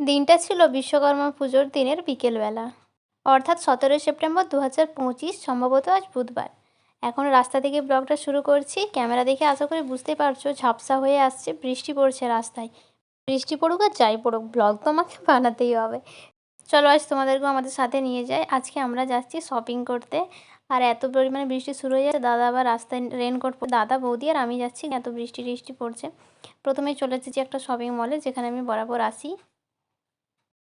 দিনটা ছিল বিশ্বকর্মা পুজোর দিনের বিকেলবেলা। অর্থাৎ সতেরোই সেপ্টেম্বর দু পঁচিশ, সম্ভবত আজ বুধবার। এখন রাস্তা থেকে ব্লগটা শুরু করছি। ক্যামেরা দেখে আশা করি বুঝতেই পারছ, ঝাপসা হয়ে আসছে, বৃষ্টি পড়ছে রাস্তায়। বৃষ্টি পড়ুক আর যাই পড়ুক, ব্লগ তো আমাকে বানাতেই হবে। চলো আজ তোমাদেরকেও আমাদের সাথে নিয়ে যাই। আজকে আমরা যাচ্ছি শপিং করতে। আর এত পরিমাণে বৃষ্টি শুরু হয়ে যাচ্ছে, দাদা আবার রাস্তায় রেনকোট দাদা বৌদি আর আমি যাচ্ছি, এত বৃষ্টি টিষ্টি পড়ছে। প্রথমেই চলে এসেছি একটা শপিং মলে, যেখানে আমি বরাবর আসি।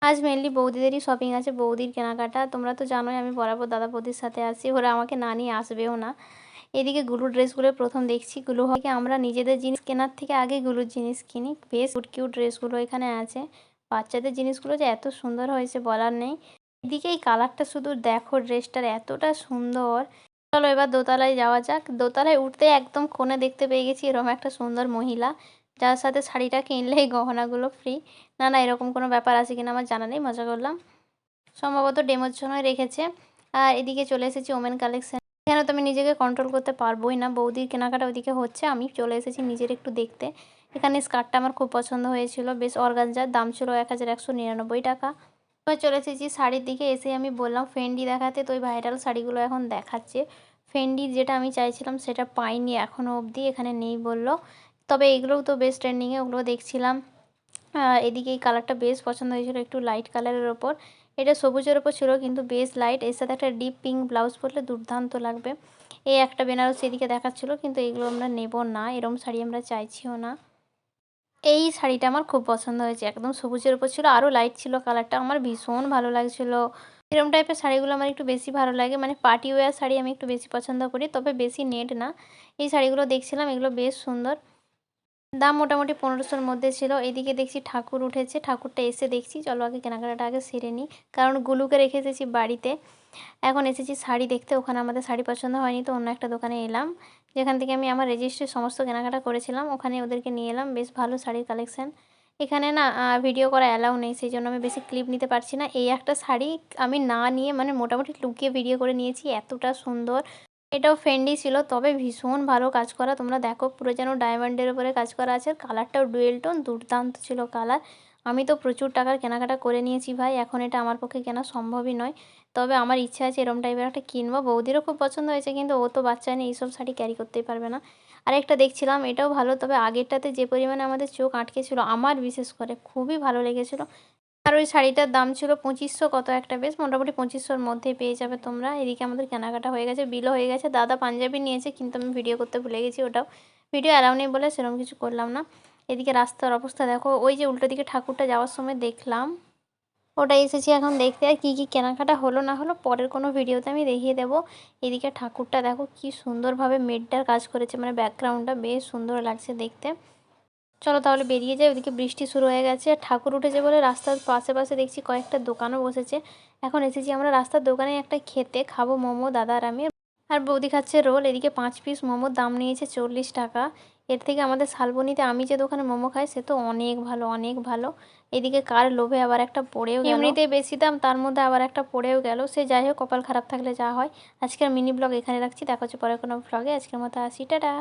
আজ মেনলি বৌদিদেরই শপিং আছে, বৌদির কেনাকাটা। তোমরা তো জানোই আমি বরাবর দাদা বৌদির সাথে আসি ওরা আমাকে না নিয়ে আসবেও না। এদিকে গুলুর ড্রেসগুলো প্রথম দেখছি, গুলু থেকে আমরা নিজেদের জিনিস কেনার থেকে আগে গুলুর জিনিস কিনি। বেশ কিউট কিউট ড্রেসগুলো এখানে আছে। বাচ্চাদের জিনিসগুলো যে এত সুন্দর হয়েছে বলার নেই। এদিকে এই কালারটা শুধু দেখো ড্রেসটার, এতটা সুন্দর। চলো এবার দোতলায় যাওয়া যাক। দোতলায় উঠতে একদম কোণে দেখতে পেয়ে গেছি এরকম একটা সুন্দর মহিলা। যার সাথে শাড়িটা কিনলেই গহনাগুলো ফ্রি না না, এরকম কোনো ব্যাপার আছে কিনা আমার জানা নেই, মজা করলাম। সম্ভবত ডেমোর জন্যই রেখেছে। আর এদিকে চলে এসেছি ওমেন কালেকশান। এখানে তো আমি নিজেকে কন্ট্রোল করতে পারবোই না। বৌদির কেনাকাটা ওইদিকে হচ্ছে। আমি চলে এসেছি নিজের একটু দেখতে। এখানে স্কার্টটা আমার খুব পছন্দ হয়েছিল। বেশ অর্গানজার দাম ছিল এক হাজার একশো নিরানব্বই টাকা। এবার চলে এসেছি শাড়ির দিকে। এসে আমি বললাম, ফেন্ডি দেখাতে তো ওই ভাইরাল শাড়িগুলো এখন দেখাচ্ছে। ফেন্ডি যেটা আমি চাইছিলাম সেটা পাইনি এখনও অবধি। এখানে নেই বলল। তবে এগুলোও তো বেশ ট্রেন্ডিংয়ে ওগুলো দেখছিলাম। এদিকে এই কালারটা বেশ পছন্দ হয়েছিল, একটু লাইট কালারের ওপর। এটা সবুজের ওপর ছিল, কিন্তু বেশ লাইটের সাথে একটা ডিপ পিঙ্ক ব্লাউজ পরলে দুর্দান্ত লাগবে। এই একটা বেনারস এদিকে দেখাচ্ছিলো, কিন্তু এগুলো আমরা নেব না, এরম শাড়ি আমরা চাইছিও না। এই শাড়িটা আমার খুব পছন্দ হয়েছে, একদম সবুজের ওপর ছিল আরও লাইট ছিল কালারটা আমার ভীষণ ভালো লাগছিল। এরকম টাইপের শাড়িগুলো আমার একটু বেশি ভালো লাগে মানে পার্টি ওয়্যার শাড়ি আমি একটু বেশি পছন্দ করি, তবে বেশি নেট না। এই শাড়িগুলো দেখছিলাম, এগুলো বেশ সুন্দর। দাম মোটামুটি পনেরোশোর মধ্যে ছিল। এদিকে দেখছি ঠাকুর উঠেছে। ঠাকুরটা এসে দেখছি, চলো আগে কেনাকাটাটা আগে সেরে নিই। কারণ গুলুকে রেখে এসেছি বাড়িতে। এখন এসেছি শাড়ি দেখতে, ওখানে আমাদের শাড়ি পছন্দ হয়নি তো অন্য একটা দোকানে এলাম। যেখান থেকে আমি আমার রেজিস্ট্রির সমস্ত কেনাকাটা করেছিলাম, ওখানে ওদেরকে নিয়ে এলাম। বেশ ভালো শাড়ির কালেকশান এখানে না ভিডিও করা অ্যালাউ নেই, সেই জন্য আমি বেশি ক্লিপ নিতে পারছি না। এই একটা শাড়ি আমি না নিয়ে মানে মোটামুটি লুকিয়ে ভিডিও করে নিয়েছি, এতটা সুন্দর। এটাও ফেন্ডি ছিল। তবে ভীষণ ভালো কাজ করা। তোমরা দেখো, পুরো যেন ডায়মন্ডের উপরে কাজ করা আছে। কালারটাও ডুয়েল টোন দুর্দান্ত ছিল কালার আমি তো প্রচুর টাকার কেনাকাটা করে নিয়েছি ভাই। এখন এটা আমার পক্ষে কেনা সম্ভবই নয়। তবে আমার ইচ্ছা আছে এরম টাইপের একটা কিনবো। বৌদিরও খুব পছন্দ হয়েছে, কিন্তু ও তো বাচ্চা নেই এইসব শাড়ি ক্যারি করতেই পারবে না। আরেকটা দেখছিলাম, এটাও ভালো। তবে আগেরটাতে যে পরিমাণে আমাদের চোখ আটকে ছিল, আমার বিশেষ করে খুবই ভালো লেগেছিলো। আর ওই শাড়িটার দাম ছিল পঁচিশশো কত একটা বেশ, মোটামুটি পঁচিশশোর মধ্যেই পেয়ে যাবে তোমরা। এদিকে আমাদের কেনাকাটা হয়ে গেছে, বিলও হয়ে গেছে। দাদা পাঞ্জাবি নিয়েছে, কিন্তু আমি ভিডিও করতে ভুলে গেছি ওটাও। ভিডিও অ্যালাউ নেই বলে সেরকম কিছু করলাম না। এদিকে রাস্তার অবস্থা দেখো, ওই যে উল্টো দিকে ঠাকুরটা যাওয়ার সময় দেখলাম। ওটা এসেছি এখন দেখতে, আর কী কী কেনাকাটা হলো না হলো পরের কোনো ভিডিওতে আমি দেখিয়ে দেবো। এদিকে ঠাকুরটা দেখো, কি সুন্দরভাবে মেডটার কাজ করেছে মানে ব্যাকগ্রাউন্ডটা বেশ সুন্দর লাগছে দেখতে। চলো তাহলে বেরিয়ে যাই, ওদিকে বৃষ্টি শুরু হয়ে গেছে। ঠাকুর উঠেছে বলে রাস্তার পাশে পাশে দেখছি কয়েকটা দোকানও বসেছে। এখন এসেছি আমরা রাস্তার দোকানে একটা খেতে, খাব মোমো, দাদা আর আমি। আর বৌদি খাচ্ছে রোল, এদিকে পাঁচ পিস মোমোর দাম নিয়েছে চল্লিশ টাকা। এর থেকে আমাদের শালবনিতে আমি যে দোকানে মোমো খাই, সে তো অনেক ভালো অনেক ভালো। এদিকে কার লোভে আবার একটা পড়েও এমনিতেই বেশি দাম, তার মধ্যে আবার একটা পড়েও গেল। সে যাই হোক, কপাল খারাপ থাকলে যা হয়। আজকের মিনি ব্লগ এখানে রাখছি। দেখা হচ্ছে পরে কোনো ব্লগে। আজকের মতো আসি। টাটা।